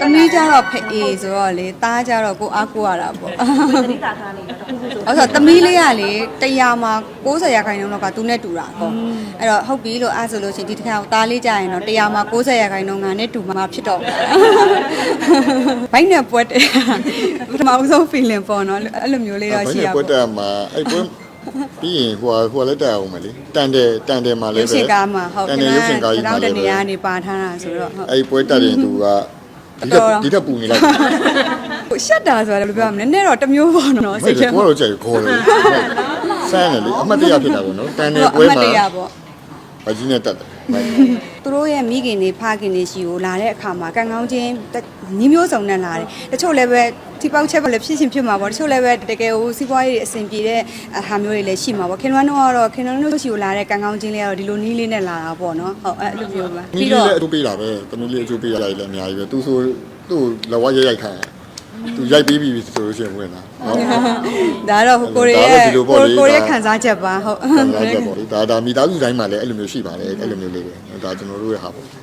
သမီးကြတော့ဖအေးဆိုတော့လေသားကြတော့ကိုအားကိုရတာပေါ့သတိတာထားနေတာတခုခုဆိုအဲ့ဆိုသမီးလေးကလေတရားမှာ60ရာခိုင်နှုန်းလောက်ကသူနဲ့တူတာပေါ့အဲ့တော့ဟုတ်ပြီလို့အားဆိုလို့ရှိရင်ဒီတစ်ခါသားလေးကြရင်တော့တရားမှာ60ရာခိုင်နှုန်းကနဲ့တူမှာဖြစ်တော့မယ်ဘိုင်းနဲ့ပွက်တယ်ပထမဦးဆုံး feeling ပေါ့နော်အဲ့လိုမျိုးလေးတော့ရှိရပွဲပေါ့တက်မှာအဲ့ပွဲပြီးရင်ဟိုဟိုလည်းတက်အောင်မယ်လေတန်တယ်တန်တယ်မှာရုလည်းပ်ရှင်ကားမှာဟုတ်တန်တယ်ရုပ်ရှင်ကားကြီးမှာတော့တလည်းနေရာကနေပါထားတာဆိုတော့ဟုတ်အဲ့ပွဲတက်ရင်သူက ဒီတက်ဒီတက်ပူနေလိုက်ဟိုရှက်တာဆိုတာလည်းပြောရမလဲနည်းနည်းတော့တစ်မျိုးပေါ့နော်စိစိတ်တ်ထဲထဲကိုမှာတော့ကြိုက်ခေါ်တယ်ဆန်းတယ်လေအမှတ်တရဖြစ်တာပေါ့နော်တန်တယ်အပွဲမှတ်မှာတရပေါ့ဗကြီးနဲ့တက်တယ် သူတို့ရဲ့မိခင်တွေဖခင်တွေရှိကိုလာတဲ့အခါမှာကံကောင်းခြင်းညီမျိုးစုံနဲ့လာတယ်တချို့လည်းပဲဒီပေါက်ချက်ပဲလည်းဖြစ်ရှင်ဖြစ်မှာပေါ့တချို့လည်းပဲတကယ်ဟိုစီးပွားရေးအဆင်ပြေတဲ့ဟာမျိုးတွေလည်းရှိမှာပေါ့ခင်ဗျားတို့ကတော့ခင်ဗျားတို့ရှိကိုလာတဲ့ကံကောင်းခြင်းလေးကတော့ဒီလိုနီးလေးနဲ့လာတာပေါ့နော်ဟုတ်အဲ့လိုမျိုးပါပြီးပြီးတော့တော့အတူပေးတာပဲတမီးလေးအတူပေးရလိုက်လည်းအများကြီးပဲသူဆိုသူ့လက်ဝါးရိုက်ရိုက်ခံ သူရိုက်ပြီးပြီဆိုလို့ရှိရင်ဝင်လာနော်ဒါတော့ဟိုကိုရီးယားကိုကိုရီးယားခံစားချက်ပါဟုတ်ခံစားချက်ပေါ့လေဒါဒါမိသားစုတိုင်းမှာလည်းအဲ့လိုမျိုးရှိပါတယ်အဲ့လိုမျိုးလေးပဲဒါကျွန်တော်တို့ရဲ့ဟာပေါ့ဟုတ်